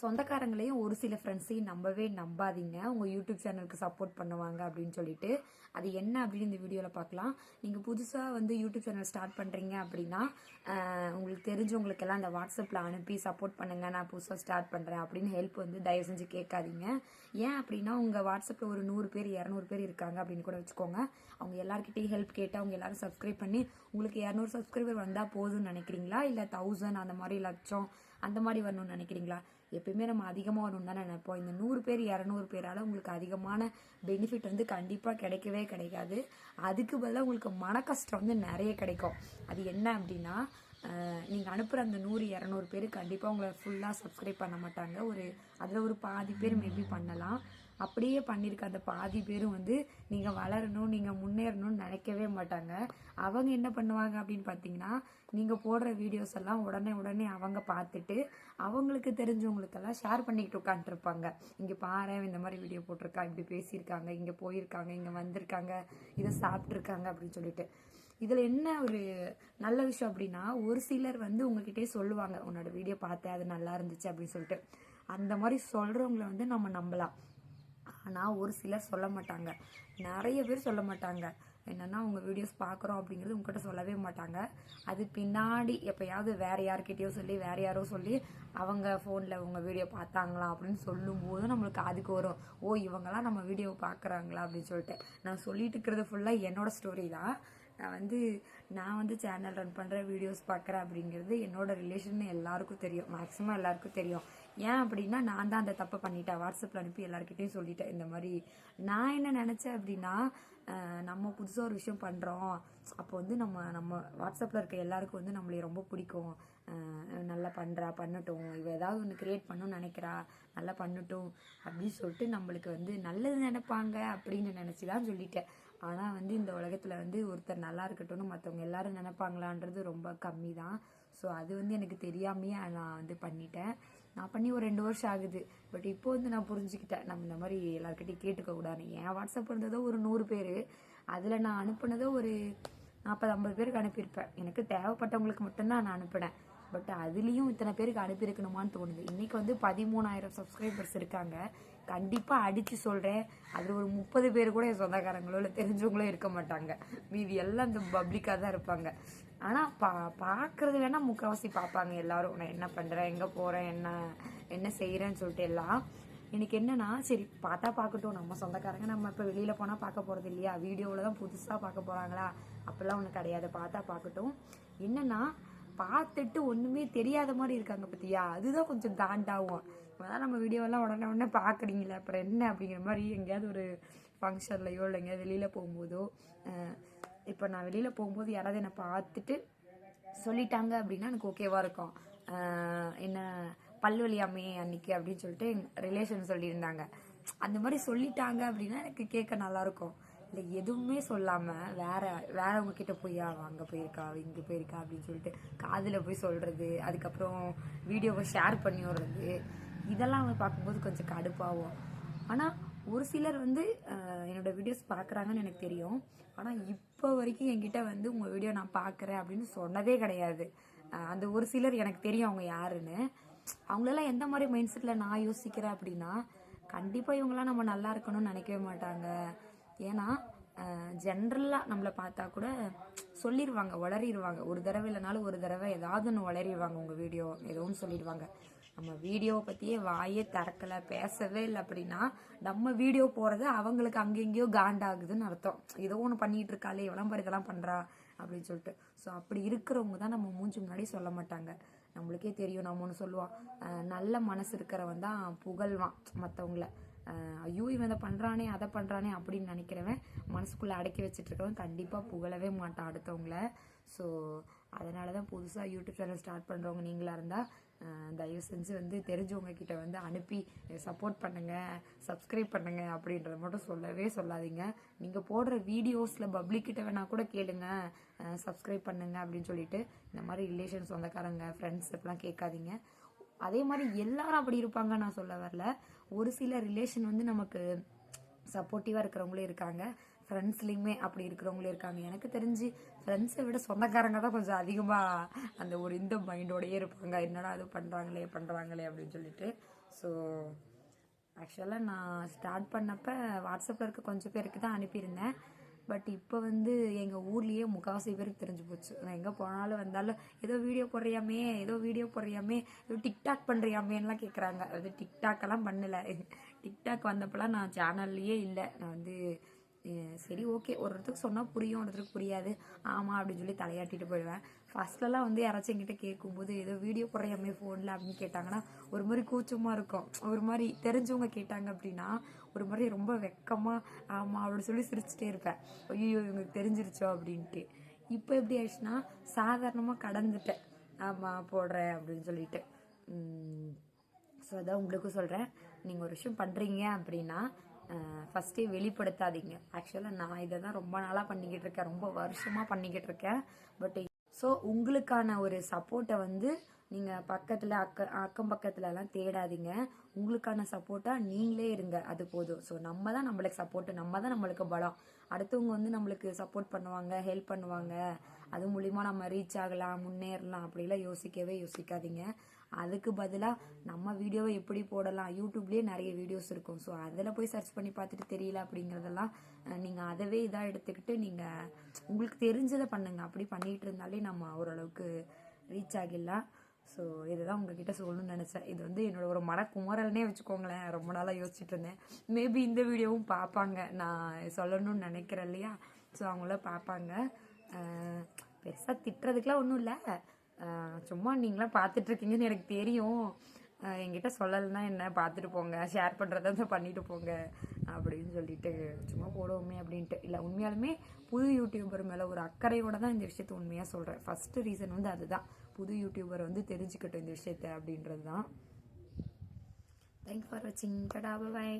சொந்தக்காரங்களையும் ஒரு சில ஃப்ரெண்ட்ஸையும் நம்பவே நம்பாதீங்க. உங்கள் யூடியூப் சேனலுக்கு சப்போர்ட் பண்ணுவாங்க அப்படின்னு சொல்லிட்டு. அது என்ன அப்படின்னு இந்த வீடியோவில் பார்க்கலாம். நீங்கள் புதுசாக வந்து யூடியூப் சேனல் ஸ்டார்ட் பண்ணுறீங்க அப்படின்னா உங்களுக்கு தெரிஞ்சவங்களுக்கெல்லாம் அந்த வாட்ஸ்அப்பில் அனுப்பி சப்போர்ட் பண்ணுங்க. நான் புதுசாக ஸ்டார்ட் பண்ணுறேன் அப்படின்னு ஹெல்ப் வந்து தயவு செஞ்சு கேட்காதீங்க. ஏன் அப்படின்னா உங்கள் வாட்ஸ்அப்பில் ஒரு நூறு பேர் இரநூறு பேர் இருக்காங்க அப்படின்னு கூட வச்சுக்கோங்க. அவங்க எல்லாருக்கிட்டையும் ஹெல்ப் கேட்டு அவங்க எல்லாரும் சப்ஸ்கிரைப் பண்ணி உங்களுக்கு இரநூறு சப்ஸ்கிரைபர் வந்தால் போதும்னு நினைக்கிறீங்களா? இல்லை தௌசண்ட் அந்த மாதிரி லட்சம் அந்த மாதிரி வரணும்னு நினைக்கிறீங்களா? எப்பயுமே நம்ம அதிகமாக வரணும்னு தான் நினைப்போம். இந்த நூறு பேர் இரநூறு பேரால் உங்களுக்கு அதிகமான பெனிஃபிட் வந்து கண்டிப்பாக கிடைக்கவே கிடைக்காது. அதுக்கு பதிலாக உங்களுக்கு மன கஷ்டம் வந்து நிறைய கிடைக்கும். அது என்ன அப்படின்னா நீங்கள் அனுப்புகிற அந்த நூறு இரநூறு பேர் கண்டிப்பாக உங்களை ஃபுல்லாக சப்ஸ்கிரைப் பண்ண மாட்டாங்க. ஒரு அதில் ஒரு பாதி பேர் மேபி பண்ணலாம். அப்படியே பண்ணியிருக்க அந்த பாதி பேரும் வந்து நீங்கள் வளரணும் நீங்கள் முன்னேறணும்னு நினைக்கவே மாட்டாங்க. அவங்க என்ன பண்ணுவாங்க அப்படின்னு பார்த்தீங்கன்னா நீங்கள் போடுற வீடியோஸ் எல்லாம் உடனே உடனே அவங்க பார்த்துட்டு அவங்களுக்கு தெரிஞ்சவங்களுக்கெல்லாம் ஷேர் பண்ணிக்கிட்டு உட்காந்துருப்பாங்க இங்கே பாரு இந்த மாதிரி வீடியோ போட்டிருக்கா இப்படி பேசியிருக்காங்க இங்கே போயிருக்காங்க இங்கே வந்திருக்காங்க இதை சாப்பிட்ருக்காங்க அப்படின்னு சொல்லிட்டு. இதில் என்ன ஒரு நல்ல விஷயம் அப்படின்னா ஒரு சிலர் வந்து உங்ககிட்டயே சொல்லுவாங்க உன்னோட வீடியோ பார்த்தேன் அது நல்லா இருந்துச்சு அப்படின்னு சொல்லிட்டு. அந்த மாதிரி சொல்கிறவங்கள வந்து நம்ம நம்பலாம். ஆனால் ஒரு சிலர் சொல்ல மாட்டாங்க. நிறைய பேர் சொல்ல மாட்டாங்க. என்னென்னா உங்கள் வீடியோஸ் பார்க்குறோம் அப்படிங்கிறது உங்ககிட்ட சொல்லவே மாட்டாங்க. அது பின்னாடி எப்போயாவது வேறு யார்கிட்டயோ சொல்லி வேறு யாரோ சொல்லி அவங்க ஃபோனில் உங்கள் வீடியோ பார்த்தாங்களா அப்படின்னு சொல்லும்போது நம்மளுக்கு அதுக்கு வரும் ஓ இவங்கெல்லாம் நம்ம வீடியோ பார்க்குறாங்களா அப்படின்னு சொல்லிட்டு. நான் சொல்லிட்டு இருக்கிறது ஃபுல்லாக என்னோட ஸ்டோரி தான். நான் வந்து நான் வந்து சேனல் ரன் பண்ணுறேன் வீடியோஸ் பார்க்குறேன் அப்படிங்கிறது என்னோட ரிலேஷன் எல்லாருக்கும் தெரியும். மேக்ஸிமம் எல்லாருக்கும் தெரியும். ஏன் அப்படின்னா நான் தான் அந்த தப்பை பண்ணிட்டேன். வாட்ஸ்அப்பில் அனுப்பி எல்லாருக்கிட்டையும் சொல்லிட்டேன் இந்த மாதிரி. நான் என்ன நினச்சேன் அப்படின்னா நம்ம புதுசாக ஒரு விஷயம் பண்ணுறோம் அப்போ வந்து நம்ம நம்ம வாட்ஸ்அப்பில் இருக்க எல்லாருக்கும் வந்து நம்மளை ரொம்ப பிடிக்கும். நல்லா பண்ணுறா பண்ணட்டும். இவ ஏதாவது ஒன்று கிரியேட் பண்ணணும்னு நினைக்கிறா நல்லா பண்ணட்டும் அப்படின்னு சொல்லிட்டு நம்மளுக்கு வந்து நல்லது நினைப்பாங்க அப்படின்னு நினச்சி தான் சொல்லிட்டேன். ஆனால் வந்து இந்த உலகத்தில் வந்து ஒருத்தர் நல்லா இருக்கட்டும்னு மற்றவங்க எல்லாரும் நினைப்பாங்களான்றது ரொம்ப கம்மி தான் ஸோ அது வந்து எனக்கு தெரியாமையே நான் வந்து பண்ணிட்டேன். நான் பண்ணி ஒரு ரெண்டு வருஷம் ஆகுது. பட் இப்போ வந்து நான் புரிஞ்சுக்கிட்டேன். நம்ம இந்த மாதிரி எல்லாருக்கிட்டையும் கேட்டுக்க கூடாது. என் வாட்ஸ்அப் இருந்ததோ ஒரு நூறு பேர். அதில் நான் அனுப்புனதோ ஒரு நாற்பது ஐம்பது பேருக்கு அனுப்பியிருப்பேன். எனக்கு தேவைப்பட்டவங்களுக்கு மட்டும்தான் நான் அனுப்பினேன். பட் அதுலேயும் இத்தனை பேருக்கு அனுப்பியிருக்கணுமான்னு தோணுது. இன்னைக்கு வந்து பதிமூணாயிரம் சப்ஸ்கிரைபர்ஸ் இருக்காங்க. கண்டிப்பாக அடித்து சொல்கிறேன் அதில் ஒரு முப்பது பேர் கூட என் சொந்தக்காரங்களோ இல்லை தெரிஞ்சவங்களோ இருக்க மாட்டாங்க. மீதி எல்லாம் இந்த பப்ளிக்காக தான் இருப்பாங்க. ஆனால் பா பார்க்குறது வேணால் முக்கால்வாசி பார்ப்பாங்க எல்லோரும். நான் என்ன பண்ணுறேன் எங்கே போகிறேன் என்ன என்ன செய்கிறேன்னு சொல்லிட்டு எல்லாம். எனக்கு என்னன்னா சரி பார்த்தா பார்க்கட்டும். நம்ம சொந்தக்காரங்க நம்ம இப்போ வெளியில் போனால் பார்க்க போகிறது இல்லையா? வீடியோவில் தான் புதுசாக பார்க்க போகிறாங்களா அப்படிலாம் ஒன்று கிடையாது. பார்த்தா பார்க்கட்டும். என்னென்னா பார்த்துட்டு ஒன்றுமே தெரியாத மாதிரி இருக்காங்க பார்த்தியா அதுதான் கொஞ்சம் காண்டாகும் அதான் நம்ம வீடியோவெல்லாம் உடனே உடனே பார்க்குறீங்களே அப்புறம் என்ன அப்படிங்கிற மாதிரி எங்கேயாவது ஒரு ஃபங்க்ஷன்லையோ இல்லை எங்கேயாவது வெளியில் போகும்போதோ இப்போ நான் வெளியில் போகும்போது யாராவது என்னை பார்த்துட்டு சொல்லிட்டாங்க அப்படின்னா எனக்கு ஓகேவாக இருக்கும். என்ன பல்வலியாமே அன்னைக்கு அப்படின்னு சொல்லிட்டு ரிலேஷன் சொல்லியிருந்தாங்க. அந்த மாதிரி சொல்லிட்டாங்க அப்படின்னா எனக்கு கேட்க நல்லாயிருக்கும் இல்லை எதுவுமே சொல்லாமல் வேற வேறவங்க கிட்ட போய் அவள் அங்கே போயிருக்கா இங்கே இங்க போயிருக்கா அப்படின்னு சொல்லிட்டு காதில் போய் சொல்கிறது அதுக்கப்புறம் வீடியோவை ஷேர் பண்ணி விடுறது இதெல்லாம் வந்து பார்க்கும்போது கொஞ்சம் கடுப்பாகும். ஆனால் ஒரு சிலர் வந்து என்னோட வீடியோஸ் பார்க்குறாங்கன்னு எனக்கு தெரியும். ஆனால் இப்போ வரைக்கும் என்கிட்ட வந்து உங்கள் வீடியோ நான் பார்க்குறேன் அப்படின்னு சொன்னதே கிடையாது. அந்த ஒரு சிலர் எனக்கு தெரியும் அவங்க யாருன்னு. அவங்களெல்லாம் எந்த மாதிரி மைண்ட் செட்டில் நான் யோசிக்கிறேன் அப்படின்னா கண்டிப்பாக இவங்களாம் நம்ம நல்லா இருக்கணும்னு நினைக்கவே மாட்டாங்க. ஏன்னா ஜென்ரலாக நம்மளை பார்த்தா கூட சொல்லிடுவாங்க வளரிடுவாங்க ஒரு தடவை இல்லைனாலும் ஒரு தடவை ஏதாவது ஒன்று வளரிடுவாங்க உங்கள் வீடியோ எதுவும் ஒன்று சொல்லிடுவாங்க நம்ம வீடியோவை பற்றியே வாயே திறக்கல பேசவே இல்லை அப்படின்னா நம்ம வீடியோ போகிறது அவங்களுக்கு அங்கெங்கேயோ காண்டாகுதுன்னு அர்த்தம். ஏதோ ஒன்று பண்ணிகிட்டு இருக்காளே விளம்பரம் இதெல்லாம் பண்ணுறா அப்படின்னு சொல்லிட்டு. ஸோ அப்படி இருக்கிறவங்க தான் நம்ம மூஞ்சி முன்னாடி சொல்ல மாட்டாங்க. நம்மளுக்கே தெரியும் நம்ம ஒன்று சொல்லுவோம். நல்ல மனசு இருக்கிறவன் தான் புகழ்வான் மற்றவங்கள ஐயோ இவன் இதை பண்ணுறானே அதை பண்ணுறானே அப்படின்னு நினைக்கிறவன் மனசுக்குள்ளே அடக்கி வச்சுட்டு இருக்கவன் கண்டிப்பாக புகழவே மாட்டான் அடுத்தவங்கள. ஸோ அதனால தான் புதுசாக யூடியூப் சேனல் ஸ்டார்ட் பண்ணுறவங்க நீங்களாக இருந்தால் தயவு செஞ்சு வந்து தெரிஞ்சவங்க கிட்ட வந்து அனுப்பி சப்போர்ட் பண்ணுங்கள் சப்ஸ்கிரைப் பண்ணுங்கள் அப்படின்றத மட்டும் சொல்லவே சொல்லாதீங்க. நீங்கள் போடுற வீடியோஸில் பப்ளிக்கிட்ட வேணால் வேணா கூட கேளுங்க. சப்ஸ்கிரைப் பண்ணுங்க அப்படின்னு சொல்லிட்டு இந்த மாதிரி ரிலேஷன் சொந்தக்காரங்க ஃப்ரெண்ட்ஸ் இப்பெல்லாம் கேட்காதீங்க. அதே மாதிரி எல்லாரும் அப்படி இருப்பாங்க நான் சொல்ல வரல. ஒரு சில ரிலேஷன் வந்து நமக்கு சப்போர்ட்டிவாக இருக்கிறவங்களும் இருக்காங்க. ஃப்ரெண்ட்ஸ்லேயுமே அப்படி இருக்கிறவங்களும் இருக்காங்க. எனக்கு தெரிஞ்சு ஃப்ரெண்ட்ஸை விட சொந்தக்காரங்க தான் கொஞ்சம் அதிகமாக அந்த ஒரு இந்த மைண்டோடயே இருப்பாங்க. என்னடா அது பண்ணுறாங்களே பண்ணுறாங்களே அப்படின்னு சொல்லிட்டு. ஸோ ஆக்சுவலாக நான் ஸ்டார்ட் பண்ணப்போ வாட்ஸ்அப்பில் இருக்க கொஞ்சம் பேருக்கு தான் அனுப்பியிருந்தேன். பட் இப்போ வந்து எங்கள் ஊர்லேயே முக்கால்வாசி பேருக்கு தெரிஞ்சு போச்சு. நான் எங்கே போனாலும் வந்தாலும் ஏதோ வீடியோ போடுறியாமே ஏதோ வீடியோ போடுறியாமே ஏதோ டிக்டாக் பண்ணுறியாமேன்னுலாம் கேட்குறாங்க அது டிக்டாக்கெல்லாம் பண்ணலை. டிக்டாக் வந்தப்பெல்லாம் நான் சேனல்லையே இல்லை. நான் வந்து சரி ஓகே ஒரு சொன்னால் புரியும் ஒருத்தருக்கு புரியாது. ஆமாம் அப்படின்னு சொல்லி தலையாட்டிட்டு போயிடுவேன். ஃபர்ஸ்ட்லலாம் வந்து யாராச்சும் என்கிட்ட கேட்கும்போது ஏதோ வீடியோ குறையாமே ஃபோனில் அப்படின்னு கேட்டாங்கன்னா ஒரு மாதிரி கூச்சமாக இருக்கும். ஒரு மாதிரி தெரிஞ்சவங்க கேட்டாங்க அப்படின்னா ஒரு மாதிரி ரொம்ப வெக்கமாக ஆமாம் அப்படின்னு சொல்லி சிரிச்சிட்டே இருப்பேன். ஐயோ இவங்களுக்கு தெரிஞ்சிருச்சோ அப்படின்ட்டு. இப்போ எப்படி ஆயிடுச்சுன்னா சாதாரணமாக கடந்துட்டேன். ஆமாம் போடுறேன் அப்படின்னு சொல்லிட்டு. ஸோ அதான் உங்களுக்கும் சொல்கிறேன் நீங்கள் ஒரு விஷயம் பண்ணுறீங்க அப்படின்னா ஃபஸ்ட்டே வெளிப்படுத்தாதீங்க. ஆக்சுவலாக நான் இதை தான் ரொம்ப நாளாக பண்ணிக்கிட்டு இருக்கேன். ரொம்ப வருஷமாக பண்ணிக்கிட்டு இருக்கேன். பட் ஸோ உங்களுக்கான ஒரு சப்போர்ட்டை வந்து நீங்கள் பக்கத்தில் அக்க அக்கம் பக்கத்துலலாம் தேடாதீங்க. உங்களுக்கான சப்போர்ட்டாக நீங்களே இருங்க. அது போதும். ஸோ நம்ம தான் நம்மளுக்கு சப்போர்ட்டு நம்ம தான் நம்மளுக்கு பலம். அடுத்தவங்க வந்து நம்மளுக்கு சப்போர்ட் பண்ணுவாங்க ஹெல்ப் பண்ணுவாங்க. அது மூலிமா நம்ம ரீச் ஆகலாம் முன்னேறலாம். அப்படிலாம் யோசிக்கவே யோசிக்காதீங்க. அதுக்கு பதிலாக நம்ம வீடியோவை எப்படி போடலாம்? யூடியூப்லேயே நிறைய வீடியோஸ் இருக்கும். ஸோ அதில் போய் சர்ச் பண்ணி பார்த்துட்டு தெரியல அப்படிங்கிறதெல்லாம் நீங்கள் அதவே இதாக எடுத்துக்கிட்டு நீங்கள் உங்களுக்கு தெரிஞ்சதை பண்ணுங்கள் அப்படி பண்ணிகிட்டு இருந்தாலே நம்ம ஓரளவுக்கு ரீச் ஆகிடலாம். ஸோ இதுதான் உங்ககிட்ட சொல்லணும்னு நினச்சேன். இது வந்து என்னோட ஒரு மனக்குமரல்னே வச்சுக்கோங்களேன். ரொம்ப நாளாக யோசிச்சுட்டு இருந்தேன். மேபி இந்த வீடியோவும் பார்ப்பாங்க. நான் சொல்லணும்னு நினைக்கிறேன் இல்லையா? ஸோ அவங்கள பார்ப்பாங்க. பெருசாக திட்டுறதுக்குலாம் ஒன்றும் இல்லை. சும்மா நீங்களாம் பார்த்துட்ருக்கீங்கன்னு எனக்கு தெரியும். என்கிட்ட சொல்லலைன்னா என்ன? பார்த்துட்டு போங்க. ஷேர் பண்ணுறதா இருந்தால் பண்ணிட்டு போங்க. அப்படின்னு சொல்லிட்டு சும்மா போடுவோமே அப்படின்ட்டு. இல்லை உண்மையாலுமே புது யூடியூபர் மேலே ஒரு அக்கறையோட தான் இந்த விஷயத்த உண்மையாக சொல்கிறேன் ஃபஸ்ட்டு ரீசன் வந்து அதுதான். புது யூடியூபர் வந்து தெரிஞ்சுக்கட்டும் இந்த விஷயத்த அப்படின்றது தான். தேங்க்ஸ் ஃபார் வாட்சிங் டடா பாய்